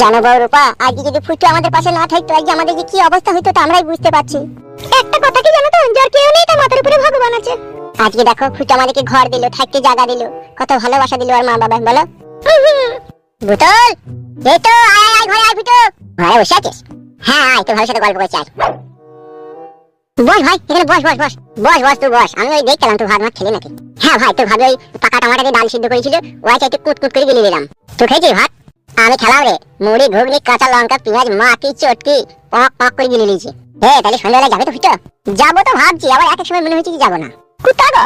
জানো যদি ফুটু আমাদের পাশে না থাকতো আমাদের যে কি অবস্থা হইতো তা আমরাই বুঝতে পারছি। একটা কথা কি জানো তো? কেউ নেই মাথার উপরে ভগবান আছে। আজকে দেখো, ফুটু আমাদেরকে ঘর দিল, থাকতে জায়গা দিল, কত ভালোবাসা দিল আর মা বাবা বলো। বুতল, এই তো, আয় আয় ঘরে আয় ফুটু। ঘরে বসে আছিস? হ্যাঁ আয় তো সাথে গল্প করছি, আয়। বস ভাই, এখানে বস বস বস। বস বস, তুই বস। আমি ওই ভাত মাছ খেলি নাকি? হ্যাঁ ভাই, তোর ভাবি ওই পাকা টমাটা দিয়ে ডাল সিদ্ধ করেছিল, ওই একটু কুট কুট করে গিলে দিলাম। তুই খেয়েছিস ভাত? আমি খেলাম রে। মুড়ি, ঘুগনি, কাঁচা লঙ্কা, পেঁয়াজ, মাটি, চটকি, পক পক করে গিলে নিয়েছি। হে, তাহলে সন্ধ্যাবেলা যাবে তো ফুটো যাব তো ভাবছি, আবার এক এক সময় মনে হচ্ছে যে যাব না। কুত্তা গো?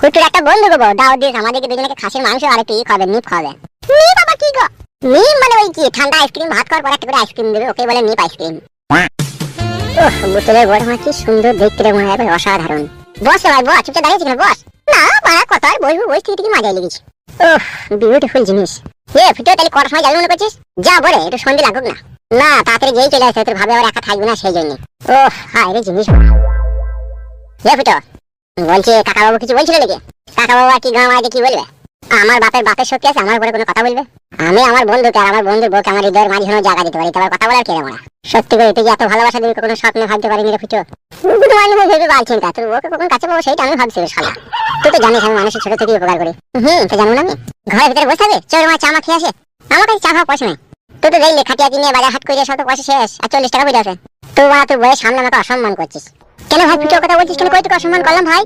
কুটুর একটা বন্ধু গো দাও দিস আমাদেরকে দুজনকে খাসির মাংস আর একটু ই খাবে নিপ খাবে নিপ আবার কি গো? নিপ মানে ওই কি, ঠান্ডা আইসক্রিম, ভাত খাওয়ার পর একটা করে আইসক্রিম দেবে ওকে বলে নিপ আইসক্রিম। ওহ বোতলের বড় মা, কি সুন্দর দেখতে রে, মনে হয় অসাধারণ। বস ভাই, বস, চুপচাপ দাঁড়িয়েছি কেন? বস। না বাড়া কথা বসবো, বসে থেকে মজাই লেগেছে। ওহ বিউটিফুল জিনিস। এ ফুটো তাহলে করার সময় যাবি মনে করছিস যা বলে, একটু সন্ধে লাগুক না। না, তাড়াতাড়ি যেই চলে আসে তোর ভাবে আবার একা থাকবে না সেই জন্য। ও হায় রে জিনিস এ ফিটো, বলছে কাকাবাবু কিছু বলছিল নাকি? কাকাবাবু আর কি গাঁ আগে কি বলবে? আমার বাপের বাপের শক্তি আছে, আমার উপরে কোনো কথা বলবে? আমি আমার বন্ধুকে আর আমার বন্ধুর বউকে আমার হৃদয়ের মাঝে জায়গা দিতে পারি তোমার কথা বলার কে আমরা সত্যি করে তুই যে এত ভালোবাসা দিবি, কখনো স্বপ্নে ভাবতে পারিনি রে ফুটো তোমার নিয়ে ভেবে পারছেন তা, তোর ওকে কখন কাছে পাবো সেইটা আমি ভাবছি শালা। তুই তো জানিস আমি মানুষের ছোট থেকে উপকার করি। হুম, তো জানো না আমি। ঘরের ভিতরে বসে থাকবে? চোর মা চা মা খেয়ে আসে? আমার কাছে চা খাওয়া পয়সা নেই। তুই তো দেখলি খাটিয়া কিনে বাজার হাট করে সব পয়সা শেষ, আর চল্লিশ টাকা বুঝে আছে। তুই বা তুই বইয়ের সামনে আমাকে অসম্মান করছিস। কেন ভাই ফুটো কথা বলছিস কেন? কই তোকে অসম্মান করলাম ভাই?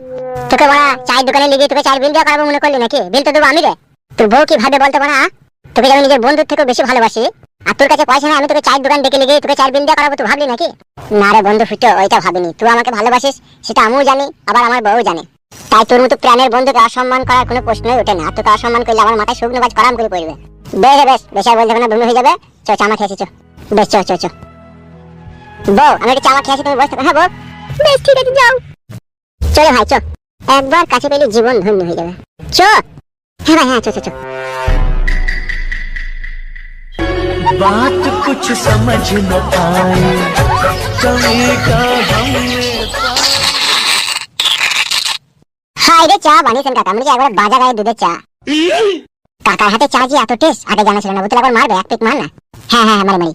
তোকে বড়া চায়ের দোকানে লিখে তোকে চায়ের বিল দেওয়া করাবো মনে করলি নাকি? বিল তো দেবো আমি রে। তোর বউ কি ভাবে বলতে পারা তোকে যেমন নিজের বন্ধুর থেকেও বেশি ভালোবাসি। আর তোর কাছে পয়সা নেই, আমি তোকে চায়ের দোকান ডেকে লিখে তোকে চায়ের বিল দেওয়া করাবো, তুই ভাবলি নাকি? না রে বন্ধু ফুটো, ওইটা ভাবিনি। তুই আমাকে ভালোবাসিস, সেটা আমিও জানি, আবার আমার বউ জানে। তাই তোর মতো প্রাণের বন্ধুকে অসম্মান করার কোনো প্রশ্নই ওঠে না। তোকে অসম্মান করলে আমার মাথায় শুকনো বাজ করাম করে পড়বে। বেশ বেশ বেশ আর বলতে না বন্ধু হয়ে যাবে। চ চামা খেয়েছি চ। বেশ, চ চ চ। বউ, আমি একটা চামা খেয়েছি তুমি বসতে হ্যাঁ বউ। বেশ ঠিক আছে যাও চলে ভাই চ একবার কাছে পেলে জীবন ধন্য হয়ে যাবে চ হ্যাঁ ভাই হ্যাঁ চ চ চ बात कुछ समझ न आए चलेगा हमने হাই রে চা বানিয়েছেন কাকা মানে একবার বাজা গায়ে দুধের চা কাকার হাতে চা যে এত টেস্ট আগে জানা ছিল না বোতল একবার মারবে এক পিক মার না হ্যাঁ হ্যাঁ হ্যাঁ, মারি মারি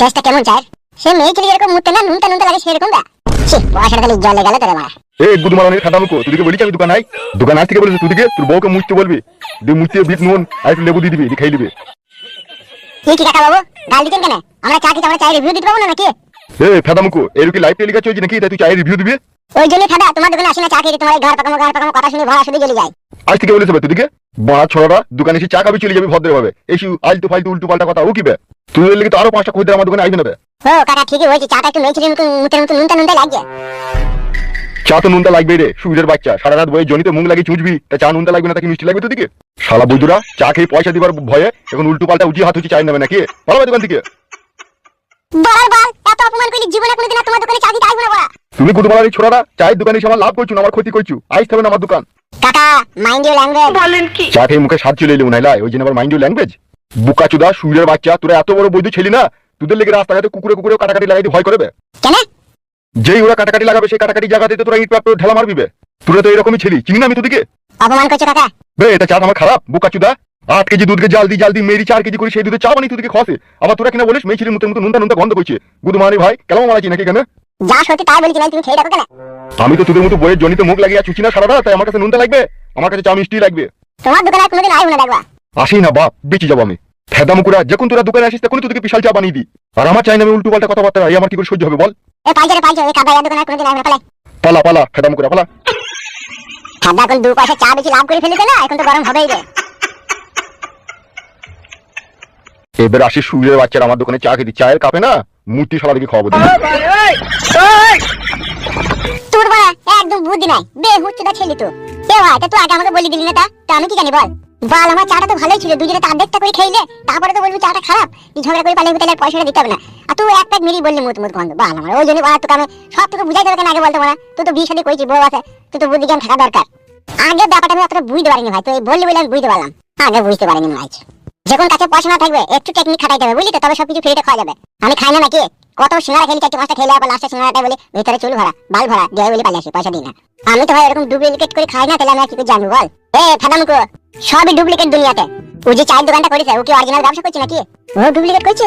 টেস্টটা কেমন চায়ের সে মেয়েকে যেরকম মুতে না নুনটা নুনটা লাগে সেরকম দা ছি পয়সাটা খালি জলে গেল তোরে মারা। এই গুদু মারানির খাতা মুখো তুদিকে বলিস আমি দোকান আই দোকান আজ থেকে বলেছি তুদিকে তোর বউকে মুছতে বলবি। দিয়ে মুছতে বিট নুন আর একটু লেবু দিয়ে দিবি দিয়ে খাই দিবি। কি কি কাকা বাবু? গাল দিতেন কেন? আমরা চা খেতে আমরা চায়ের রিভিউ দিতে পাবো না নাকি? এ ফেদা মুখো এর কি লাইভ টেলিকাস্ট চলছে নাকি? তাই তুই চায়ের রিভিউ দিবি? ওই জন্য ফাদা তোমার দোকানে আসি না চা খেতে তোমার ঘর পাকামো ঘর পাকামো কথা শুনে ভরা শুধু জ্বলে যায়। আজ থেকে বলেছে তুদিকে বড়া ছড়াটা দোকানে এসে চা খাবি চলে যাবি ভদ্রভাবে। এসি আলতু ফালতু উল্টু পাল্টা কথা ও কিবে তুই এর লিগে তো আরও পাঁচটা খদ্দের আমার দোকানে আইবে নেবে ও কাকা ঠিকই বলছি চাটা একটু মেয়েছিলেন মতো মুতের মতো নুনটা নুনটা লাগছে চা তো নুনটা লাগবে রে সুবিধের বাচ্চা। সারা রাত বয়ে জনিতে মুখ লাগিয়ে চুঁচবি তা চা নুনটা লাগবে না তাকে মিষ্টি লাগবে তোদিকে? শালা বৈদুরা চা খেয়ে পয়সা দিবার ভয়ে এখন উল্টো পাল্টা উঠিয়ে হাত উঠি চাই নেবে নাকি? ভালো দোকান থেকে। বলার বল এত অপমান করলি জীবনে কোনোদিন আর তোমার দোকানে চা দিতে আসব না বলা। তুমি গুদমালারি ছোড়াটা চায়ের দোকানে এসে আমার লাভ করছ না আমার ক্ষতি করছ। আইস হবে না আমার দোকান। কাকা মাইন্ড ইউর ল্যাঙ্গুয়েজ বলেন কি? চা খেয়ে মুখে স্বাদ চলে এলো নাইলাই ওই জন্য আবার মাইন্ড ল্যাঙ্গুয়েজ বুকা চুদা সুরের বাচ্চা তোরা এত বড় বৈধ ছিলি না তোদের লেগে রাস্তাঘাটে কুকুরে কুকুরে কাটাকাটি লাগাইতে ভয় করবে কেন? যেই ওরা কাটাকাটি লাগাবে সেই কাটাকাটি জায়গাতে তো তোরা ইট পাট ঢেলা মারবিবে তোরা তো এরকমই ছিলি চিনি না আমি তোদিকে? অপমান করছ কাকা? বে এটা চা আমার খারাপ বুকা চুদা আট কেজি দুধকে জাল দি জাল দি মেরি চার কেজি করে সেই দুধে চা বানিয়ে তোদিকে খসে আবার তোরা কিনা বলিস মেয়ে ছিলির মতো মতো নুনটা নুনটা গন্ধ করছে গুদু মানি ভাই কেমন মারাচ্ছি নাকি কেন যা সত্যি তাই বলছি না তুমি খেয়ে দেখো কেন? আমি তো তোদের মতো বইয়ের জনিতে মুখ লাগিয়ে চুচি না সারা রাত, তাই আমার কাছে নুনটা লাগবে? আমার কাছে চা মিষ্টি লাগবে। তোমার দোকানে কোনোদিন আসব না দেখবা। আসি না বাপ বেঁচে যাব আমি। ফেদা মুকুরা যখন তোরা দোকানে আসিস তখন তোদেরকে বিশাল চা বানিয়ে দিই। আর আমার চাই না আমি উল্টো পাল্টা কথাবার্তা এই আমার কি করে সহ্য হবে বল? পালা। পালা ফেদা মুকুরা পালা। খাদা এখন দু পয়সা চা বেশি লাভ করে ফেলেছে না এখন তো গরম হবেই রে। এবার আসি সুরের বাচ্চারা আমার দোকানে চা খেতে চায়ের কাপে না মূর্তি সবার দিকে খাওয়াবো তোর বড়া একদম বুদ্ধি নাই বে হুচ্চুদা ছেলে তো। তা তুই আগে আমাকে বলি দিলি না তা আমি কি জানি বল? বল, আমার চাটা তো ভালোই ছিল, দুজনে তো আর্ধেকটা করে খেলে তারপরে তো বলবি চাটা খারাপ। তুই ঝগড়া করে পালিয়ে তাহলে পয়সাটা দিতে হবে না। আর তুই এক প্যাক মিরি বললি মুত মুত গন্ধ। বাল, আমার ওই জন্য বলা, তোকে আমি সব থেকে বুঝাই দেবে কেন আগে বলতে পারা তুই তো বিয়ে শাদী করেছিস, বউ আছে, তুই তো বুদ্ধি জ্ঞান থাকা দরকার। আগে ব্যাপারটা আমি অতটা বুঝতে পারিনি ভাই, তুই বললি বলে আমি বুঝতে পারলাম। আগে বুঝতে পারিনি ভাই। যখন কাছে পয়সা না থাকবে, একটু টেকনিক খাটাইতে হবে, বুঝলি তো? তবে সবকিছু ফ্রিতে খাওয়া যাবে। আমি খাই না নাকি? কত সিঙ্গারা খেলি, চারটে, পাঁচটা খেলে আবার লাস্টে সিঙ্গারাটা বলি, ভিতরে চুল ভরা, বাল ভরা, দিয়ে বলি পালিয়ে আসি, পয়সা দিই না। আমি তো ভাই এরকম ডুপ্লিকেট করে খাই না, তাহলে আমি আর কি জানব বল? এ ফাদামুকো সবই ডুপ্লিকেট দুনিয়াতে। ও যে চায়ের দোকানটা করেছে, ও কি অরিজিনাল ব্যবসা করছে নাকি? ও ডুপ্লিকেট করছে?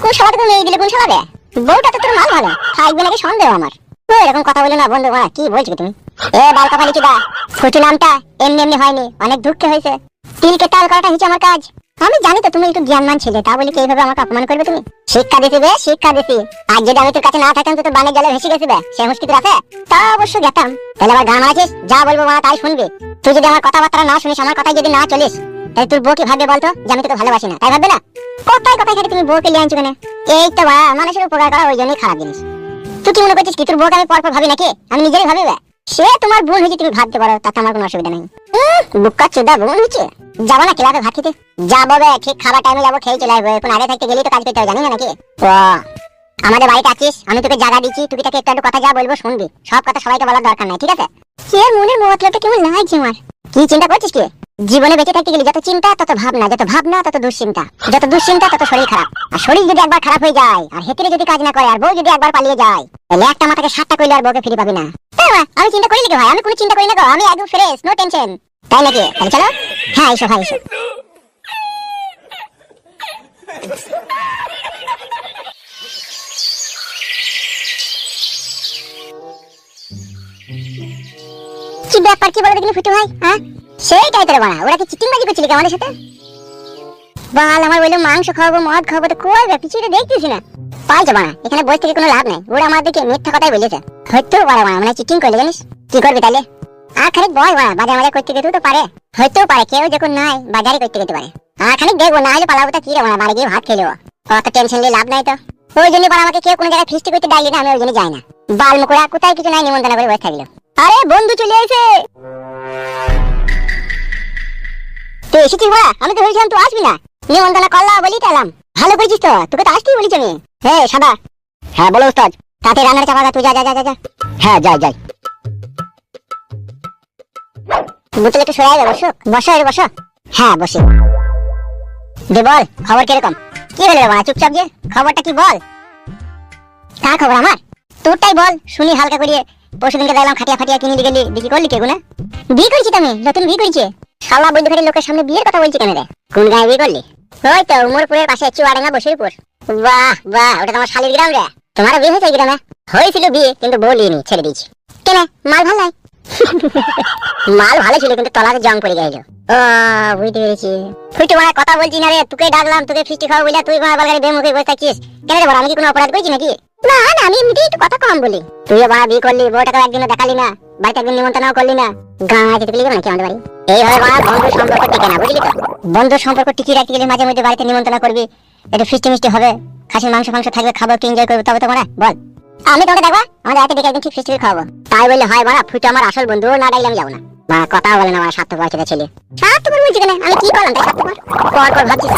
কোন শালা তোকে মেয়ে দিলে, কোন রে বউটা তো তোর মাল ভালো, থাকবে নাকি সন্দেহ আমার? ও, এরকম কথা বলে না, বন্ধু মারা কি বলছো তুমি? এ বাল কথা লিখি দা ফুটু নামটা এমনি এমনি হয়নি, অনেক দুঃখে হয়েছে। তিলকে তাল করাটা হচ্ছে আমার কাজ। আমি জানি তো তুমি একটু জ্ঞানমান ছেলে তা বলি কি এইভাবে আমাকে অপমান করবে তুমি? শিক্ষা দিছি বে, শিক্ষা দিছি। আজ যদি আমি তোর কাছে না থাকতাম, তো তোর বানের জলে ভেসে গেছি বে, সে হুঁশকি তোর আছে তা অবশ্য গেতাম। তাহলে আবার গান আছিস যা বলব মা তাই শুনবি। তুই যদি আমার কথাবার্তা না শুনিস, আমার কথাই যদি না চলিস, তাহলে তোর বউ কি ভাববে বলতো যে আমি তোকে ভালোবাসি না? তাই ভাববে না? কোথায় কোথায় খালি তুমি বউকে লিয়ে আনছো কেন? এই তো বা, মানুষের উপকার করা ওই জন্যই খারাপ জিনিস। তুই কি মনে করছিস কি তোর বউকে আমি পরপর ভাবি নাকি? আমি নিজেই ভাবি বে। সে তোমার বোন হয়েছে, তুমি ভাবতে পারো, তাতে আমার কোনো অসুবিধা নেই। হয়েছে? যাব না ভাত খেতে যাব ঠিক খাবার টাইমে যাব, খেয়ে চলে আসব। এখন আগে থাকতে গেলেই তো কাজ করতে হবে, জানি না নাকি? আমাদের বাড়িতে আছিস, আমি তোকে জায়গা দিচ্ছি, তুই তাকে একটু কথা যা বলব, শুনবি। সব কথা সবাইকে বলার দরকার নাই, ঠিক আছে? সে মনের মতলবটা কেমন লাগছে আমার। কি চিন্তা করছিস কি জীবনে বেঁচে থাকতে গেলে যত চিন্তা, তত ভাবনা, যত ভাবনা, তত দুশ্চিন্তা। যত দুশ্চিন্তা, তত শরীর খারাপ। আর শরীর যদি একবার খারাপ হয়ে যায়, আর হেতিরে যদি কাজ না করে, আর বউ যদি একবার পালিয়ে যায়, তাহলে একটা মাথাকে সাতটা করলে আর বউকে ফিরে পাবি না? আমি চিন্তা করি নাকি ভাই? আমি কোনো চিন্তা করি না গো। আমি একদম ফ্রেশ নো টেনশন তাই নাকি? তাহলে চলো। হ্যাঁ এসো, ভাই, এসো। কি ব্যাপার? কি বলে দেখলি ফুটু ভাই হ্যাঁ? বানা ওরা কি চিটিং বাজি করছিলি আমাদের সাথে? আমার বলল মাংস খাওয়াবো, মদ খাওয়াবো, তো দেখতেছি না। এখানে বসে থেকে কোনো লাভ নাই। ওরা আমার দিকে মিথ্যা কথাই বলেছে। হয়তো বানা মানে চিটিং করলে, জানিস? কি করবি তাহলে আর খানিক বাজার মাজার করতে তো পারে। হয়তো পারে, কেউ যখন নাই, বাজারে করতে যেতে পারে। আর খানিক দেখব, না হলে পালাবো তো কি রে বানা বাড়ি গিয়ে ভাত অত টেনশন নিয়ে লাভ নাই তো। ওই জন্য আমাকে কেউ কোনো জায়গায় ফিস্টি করতে না, আমি ওই জন্য যাই না। বাল কোথায় কিছু নাই, নিমন্ত্রণ করে বসে থাকল। আরে, বন্ধু চলে এসে এসেছিস আমি তো ভেবেছিলাম তুই আসবি না। নিমন্ত্রণ করলা বলি এলাম ভালো করেছিস তো? তোকে তো আসতেই আমি। হে সাদা। হ্যাঁ বলো উস্তাদ। তাতে রান্নার চাপা তুই যা যা যা যা, হ্যাঁ যাই যাই। বোতলে একটু বসো। বসো বসো। হ্যাঁ বসি। দে বল খবর কীরকম? কি রে বাবা চুপচাপ যে খবরটা কি বল? কার খবর আমার? তোরটাই বল। শুনি হালকা করিয়ে। পরশুদিনকে দেখলাম খাটিয়া ফাটিয়া কিনে গেলি বিক্রি করলি কে গুনা? বিয়ে করেছি তুমি নতুন বিয়ে করেছি? শালা বন্ধু ঘরের লোকের সামনে বিয়ের কথা বলছি কেন রে? কোন গায়ে বিয়ে করলি? ওই তো, উমরপুরের পাশে চুয়াডাঙ্গা বসিরপুর। বাহ বাহ, ওটা তোমার শালির গ্রাম রে। তোমার বিয়ে হয়েছে গ্রামে? হয়েছিল বিয়ে, কিন্তু বলিনি, ছেড়ে দিয়েছি। কেন, মাল ভালো নাই? মাল ভালো ছিল, কিন্তু তলাতে জং পড়ে গেল। ও, বুঝতে পেরেছি। ফুটু মারা কথা বলছি না রে, তোকে ডাকলাম, তোকে ফিস্টি খাওয়া বলে, তুই মারা বালগাড়ি বেমুখে বসে থাকছিস কেন রে বড়, আমি কি কোনো অপরাধ করেছি নাকি? না না, আমি এমনিতেই একটু কথা কম বলি। তুইও বাড়া বিয়ে করলি বউটাকে একদিনও দেখালি না। বাড়িতে একদিন নিমন্ত্রণও করলি না আমাদের বাড়ি? এইভাবে বাড়া বন্ধুর সম্পর্ক টিকে না, বুঝলি তো? বন্ধুর সম্পর্ক রাখতে গেলে মাঝে মধ্যে বাড়িতে নিমন্ত্রণ করবি, একটু ফিস্টি মিষ্টি হবে, খাসির মাংস ফাংস থাকবে, খাব এনজয় করব, তবে তোমার বল। আমি তোমাকে দেখবা আমাদের একদিন ঠিক ফিস্টি খাওয়াবো। তাই বললে হয় বাড়া, ফুটে আমার আসল বন্ধু, না ডাইলে আমি যাব না। কথা বলে না ছেলে আমি কি করলাম তাই পর পর ভাবছিস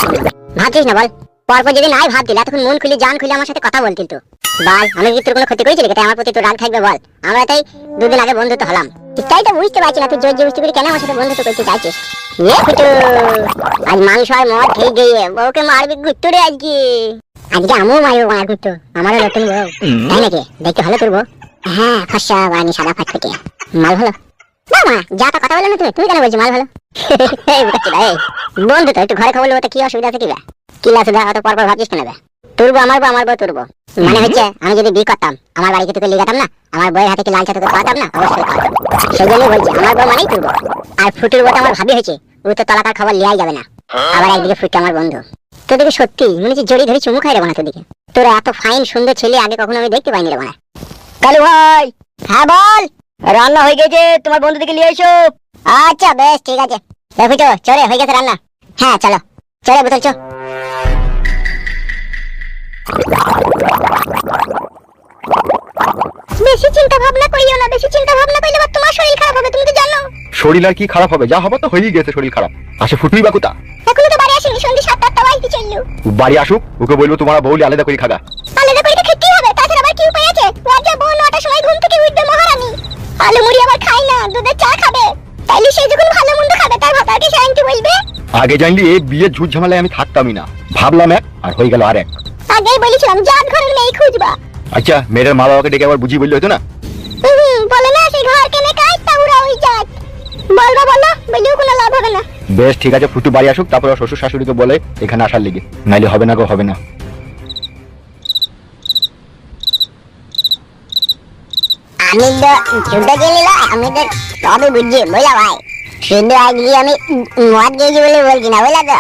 ভাবছিস না বল। পরপর যদি নাই ভাবতিল এতক্ষণ মন খুলে, জান খুলে আমার সাথে কথা বলতিল তো। বল আমি কি তোর কোনো ক্ষতি করেছি আমার প্রতি তোর রাগ থাকবে, বল। আমরা তাই দুদিন আগে বন্ধুত্ব হলাম। তাই তো বুঝতে পারছি না, তুই জোর করে কেন আমার সাথে বন্ধুত্ব করতে চাইছিস? আজ মাংস আর মদ খেয়ে গিয়ে মারবি রে আজকে। আজকে আমিও মারবো আমারও নতুন তাই নাকি? দেখতে ভালো তোর বউ? হ্যাঁ ফর্সা বানি সাদা মাল ভালো না মা যা কথা বলে না তুমি তুমি কেন বলছো মাল ভালো ভাই বন্ধু তো, একটু ঘরে খবর নেব কি অসুবিধা আছে কি বে? কি দেখা তো পরপর ভাবছিস কেন বে? তুলবো আমার বউ আমার বউ তুলবো মানে হচ্ছে, আমি যদি বিয়ে করতাম, আমার বাড়িতে তোকে লিগাতাম না, আমার বউয়ের হাতে কি লাল চা তোকে খাওয়াতাম না? অবশ্যই খাওয়াতাম সেই জন্যই বলছি, আমার বউ মানেই তুলবো আর ফুটুর বউ আমার ভাবি হয়েছে ও তো তলাকার খবর লিয়াই যাবে না। আবার একদিকে ফুটে আমার বন্ধু। তোর দিকে সত্যি, মনে হচ্ছে জড়ি ধরে চুমু খাই রে বানা তোর দিকে। তোর এত ফাইন সুন্দর ছেলে, আগে কখনো আমি দেখতে পাইনি রে বানা কালু ভাই! হ্যাঁ বল! রান্না হয়ে গেছে, তোমার বন্ধু দিকে নিয়ে এসো। আচ্ছা বেশ, ঠিক আছে। দেখো চলে, হয়ে গেছে রান্না। হ্যাঁ চলো। চলে, বোতল, চো। বেশি চিন্তা ভাবনা করিও না বেশি চিন্তা ভাবনা করলে তোমার শরীর খারাপ হবে তুমি তো জানো। শরীর আর কি খারাপ হবে? যা হবে তো হয়েই গেছে শরীর খারাপ। আসে ফুটুই বা কোথা এখনও তো বাড়ি আসেনি সাতটা আটটা বাড়িতে চলল। বাড়ি আসুক ওকে বলব তোমার বউলি আলাদা করে খাগা। আলাদা করে খেতেই হবে তাছাড়া আবার কি উপায় আছে? রাজা বউ নটার সময় ঘুম থেকে উঠবে মহারানী। আলু মুড়ি আবার খায় না দুধের চা খাবে। তাইলে সে যখন ভালো মন্দ খাবে তার ভাতাকে সে আনতে বলবে? আগে জানলি এই বিয়ের ঝুট ঝামেলায় আমি থাকতামই না। ভাবলাম এক আর হয়ে গেল আর এক। আগেই বলেছিলাম জাত ঘরের মেয়ে খুঁজবা। আচ্ছা মেয়ের মা বাবাকে ডেকে আবার বুঝিয়ে বললে হতো না? বলে না সেই ঘর কেনে কাজ তা উড়া ওই জাত বলবা বলো বলেও কোনো লাভ হবে না। বেশ ঠিক আছে ফুটু বাড়ি আসুক তারপর শ্বশুর শাশুড়িকে বলে এখানে আসার লিগে। নাইলে হবে না গো হবে না। আমি তো ছোট গেলি আমি তো সবই বুঝছি বুঝলা ভাই? শুধু আজকে আমি মদ গেছি বলে বলছি না বুঝলা তো?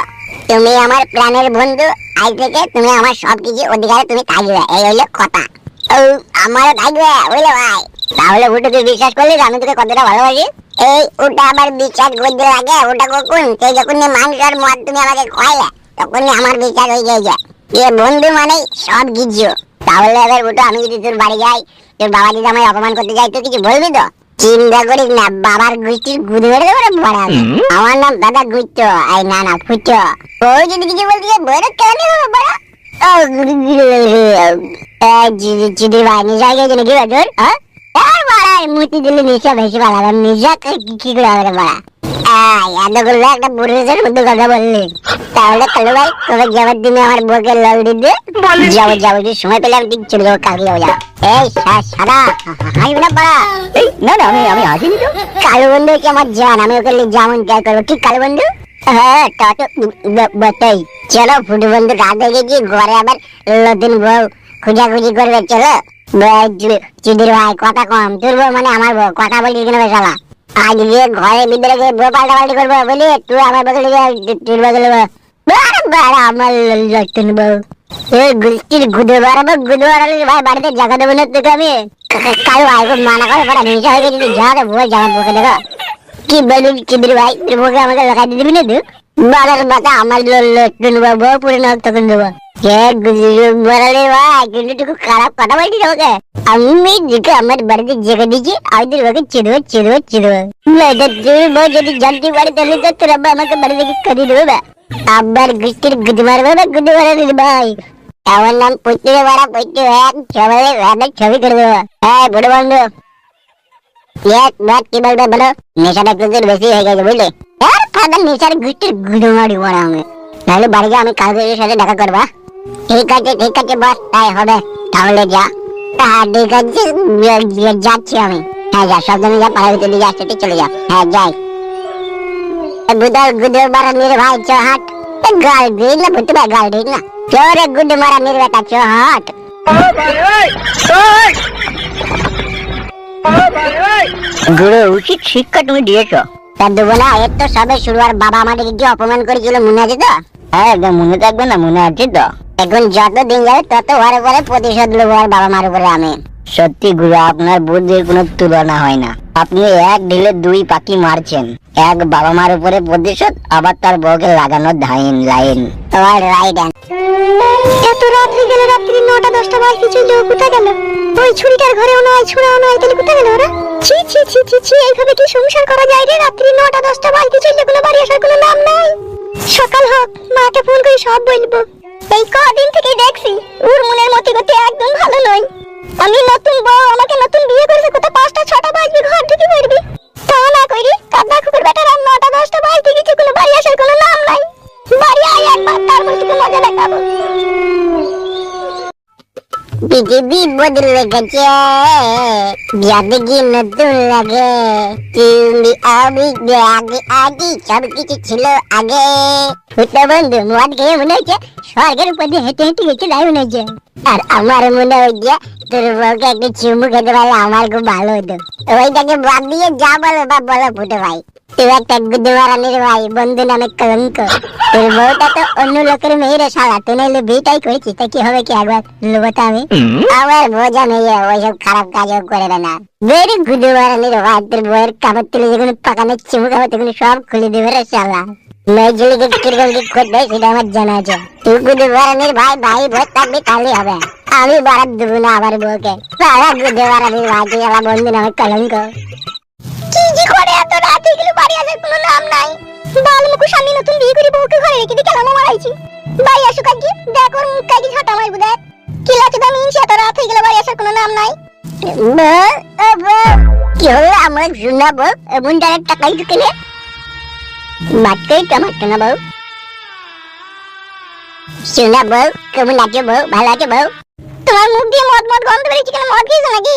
তুমি আমার প্রাণের বন্ধু, আজ থেকে তুমি আমার সব কিছু অধিকারে তুমি থাকবে এই হইল কথা। আমারও থাকবে বুঝলে ভাই? তাহলে ওটা তুই বিশ্বাস করলি আমি তোকে কতটা ভালোবাসি? এই ওটা আবার বিশ্বাস করতে লাগে ওটা কখন? সেই যখন মাংস আর মদ তুমি আমাকে খাইলে তখনই আমার বিশ্বাস হয়ে গেছে এ বন্ধু মানে সব কিছু। তাহলে এবার ওটা আমি যদি তোর বাড়ি যাই, তোর বাবা যদি আমায় অপমান করতে যাই তো কিছু বলবি তো? চিন্তা করিস না বাবার গোষ্ঠীর গুদ মেরে দেবো বড়া আমার নাম দাদা গুচ্ছ আই না না ফুচ্ছ। বউ যদি কিছু বলতে যাই বউরে কেন হবে বড় চিদি ভাই নিশা গেছে নাকি বাজর হ্যাঁ? আর বড়া মুতি দিলে নিশা বেশি ভালো নিশা কি কি করে হবে বড়া আয় একটা পুরুষের মধ্যে কথা বললি। তাহলে কালু ভাই তোকে যাবার দিনে আমার বউকে লল দিতে যাব যাব যদি সময় পেলে আমি ঠিক চলে যাব কালকে যাব যাব এই সাদা হাই না পাড়া। না না আমি আমি আসিনি তো। কালু বন্ধু কি আমার জান? আমি ওকে যেমন ট্রাই করব। ঠিক কালু বন্ধু? হ্যাঁ তা তো ব- বটেই। চলো ফুটু বন্ধু রাত গেছি ঘরে আবার নতুন বউ খুঁজাখুঁজি করবে চলো। চুদির ভাই কথা কম। তোর বউ মানে আমার বউ কথা বলছিস কেন আজকে ঘরে ভিতরে গিয়ে বউ পাল্টা পাল্টি করব বলি, তুই আমার বগলে বউ। এই গুলটির গুদে বাড়াবো গুদে বাড়ালে ভাই, বাড়িতে জায়গা আমি। কাল খুব মানা করে পড়া বকে দেখো। কি বলুন চিদির ভাই দিবি না তুই? বাড়ার বাতা আমার বউ বউ পুরে নাক তখন দেবো। কিন্তু খারাপ কথা বলছিস আমাকে। আমি দিকে আমার বাড়িতে জেগে দিয়েছি আমি তোর বউকে চেদবো চেদবো চেদবো। তুই বউ যদি জানতে পারে তাহলে তো তোর আব্বা আমাকে বাড়ি থেকে কাটিয়ে দেবে বা। আব্বার গুষ্টির গুদ মারবে না গুদ মারবে ভাই। আমার নাম পুত্রে বাড়া পুত্রে এক সবাই এক ছবি করে দেবো। হ্যাঁ বড় হয়ে মারি মারা গিয়ে আমি। এর সাথে দেখা করবা ঠিক আছে ঠিক আছে বস তাই হবে। তাহলে যা। হ্যাঁ ঠিক আছে যাচ্ছি আমি। হ্যাঁ যা সব জনে যা পাড়ার ভিতরে চলে যা। হ্যাঁ যাই। গুদর গুদর মারা মেরে ভাই চো হাট। গাল দিই না গাল দিই না। চো রে গুদ মারা মেরে বেটা চো হাট। গুরু উচিত শিক্ষা তুমি দিয়েছ। তা দেবো না এর তো সবে শুরু আর বাবা আমাদেরকে কি অপমান করেছিল মনে আছে তো? হ্যাঁ মনে থাকবে না মনে আছে তো। এখন যত দিন যাবে, তত ওর উপরে প্রতিশোধ নেব আর বাবা মার উপরে আমি। সত্যি গুরু, আপনার বুদ্ধির কোনো তুলনা হয় না। আপনি এক ঢিলে দুই পাখি মারছেন। এক বাবা মার উপরে প্রতিশোধ, আবার তার বউকে লাগানো ধাইন লাইন। তোমার রাইট এত রাত্রি গেলে, রাত্রি নটা, দশটা বাজতে ছিল কোথায় গেল? ওই ছুরিটার নয় নয় তাহলে কোথায় গেল ওরা? ছি ছি ছি ছি ছি, এইভাবে কি সংসার করা যায় রে? রাত্রি নটা, দশটা বাড়ি আসার কোনো নাম নাই। সকাল হোক, মাকে ফোন করে সব বলব। এই কদিন থেকে দেখছি ওর মনের মতো গতি একদম ভালো নয়। আমি নতুন বউ, আমাকে নতুন বিয়ে করেছে কত পাঁচটা, ছটা বাজবে, ঘর থেকে বেরবি? তা না করি কাদা কুকুর বেটা রাম নটা, দশটা বাজতে গেছে, কোনো বাড়ি আসার কোনো নাম নাই। বাড়ি আয় একবার, তারপর তোকে মজা দেখাবো। বদলে গেছে। নতুন লাগে। তুমি আমি আগে আগে সব কিছু ছিল আগে। ফুটো বন্ধু মদ খেয়ে মনে হচ্ছে স্বর্গের উপর দিয়ে হেঁটে হেঁটে গেছে তাই মনে হচ্ছে। আর আমার মনে হচ্ছে তোর বউকে চুমু খেতে পারলে আমার খুব ভালো হতো। ওইটাকে বাদ দিয়ে যা বলো বা বলো ফুটো ভাই। তুই একটা গুদমারানির ভাই বন্ধু নামে কলঙ্ক। তোর বউটা তো অন্য লোকের মেয়েরে শালা তুই নাইলে বিয়েটাই করেছিস তা কি হবে কি একবার? লোবতা আমি। আমার বোঝা মেয়ে ওইসব খারাপ কাজও করে দেয় না। বেরি গুদমারানির ভাই তোর বউয়ের কাপড় তুলে যখন পাকানো চুমু খাব তখন সব খুলে দেবে রে শালা। মেয়েগুলিকে কীরকম কি করতে সেটা আমার জানা আছে। তুই গুদমারানির ভাই ভাই ভোট থাকবি তাহলেই হবে। আমি বারাত দেবো না আমার বউকে। সারা গুদমারানির ভাই তুই আমার বন্ধু নামে কলঙ্ক। কি যে করে এত রাত হয়ে গেল, বাড়ি আসার কোনো নাম নাই। বাল মুখু স্বামী নতুন বিয়ে করে বউকে ঘরে রেখে দিয়ে কেন মারাইছি? ভাই আসুক আজকে দেখ মুখ কাকি ঝাঁটা মারবো, দেখ। কি লাগছে দাম ইনসি এত রাত হয়ে বাড়ি আসার কোনো নাম নাই। কি হলো আমরা শোনাবো এমন ডাইরেক্ট টাকাই ঢুকেলে মাত্রই টমাটো না বউ। শোনা বউ, কেমন আছো বউ, ভালো আছো বউ? তোমার মুখ দিয়ে মদ মদ গন্ধ বেরিয়েছে কেন? মদ খেয়েছো নাকি?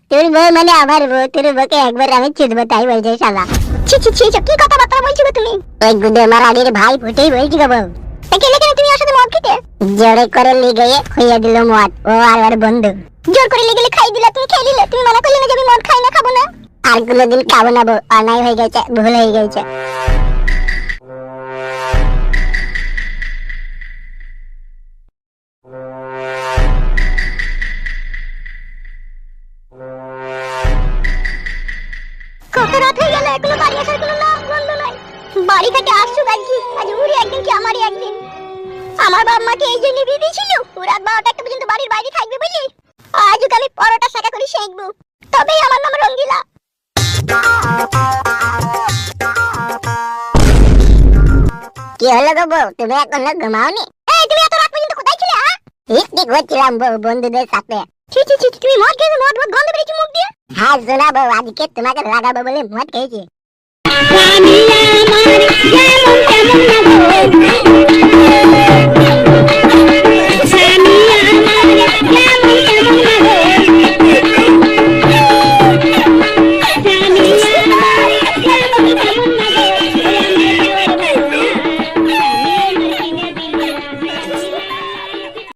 তোর বউ মানে আমার বউ, তোর বউকে একবার আমি চুদবো তাই বলছে শালা। ছি ছি ছি কি কথাবার্তা বলছো তুমি? ওই গুদে মারালির ভাই ফুটেই বলছি গো বউ। তা গেলে তুমি ওর মদ খেতে? জোরে করে লিগে খুইয়ে দিল মদ, ও আর ওর বন্ধু। জোর করে লিগেলে খাই দিলা, তুমি খেয়ে দিলে তুমি মানা করলে না যে আমি মদ খাই না, খাব না। আর কোনোদিন খাব না বউ, অন্যায় হয়ে গেছে, ভুল হয়ে গেছে। কত রাত হয়ে গেল এখনও বাড়ি আসার কোনো নাম গন্ধ নাই। বাড়ি থেকে আসছো আজকে আজ উড়ি একদিন কি আমারই একদিন? আমার বাবা মাকে এই জন্য বিয়ে দিয়েছিল রাত বারোটা একটা পর্যন্ত বাড়ির বাইরে থাকবে বলি। আজ আমি পরোটা শাখা করে শেখবো তবেই আমার নাম রঙ্গিলা। কি হলো গো বউ তুমি এখনও ঘুমাওনি? এই তুমি এত রাত পর্যন্ত কোথায় ছিলে হ্যাঁ? বউ বন্ধুদের সাথে। ছি ছি ছি তুমি মদ খেয়েছো? মদ মদ গন্ধ বেরিয়েছে মুখ দিয়ে? হ্যাঁ শোনা বউ আজকে তোমাকে লাগাবো বলে মদ খেয়েছি।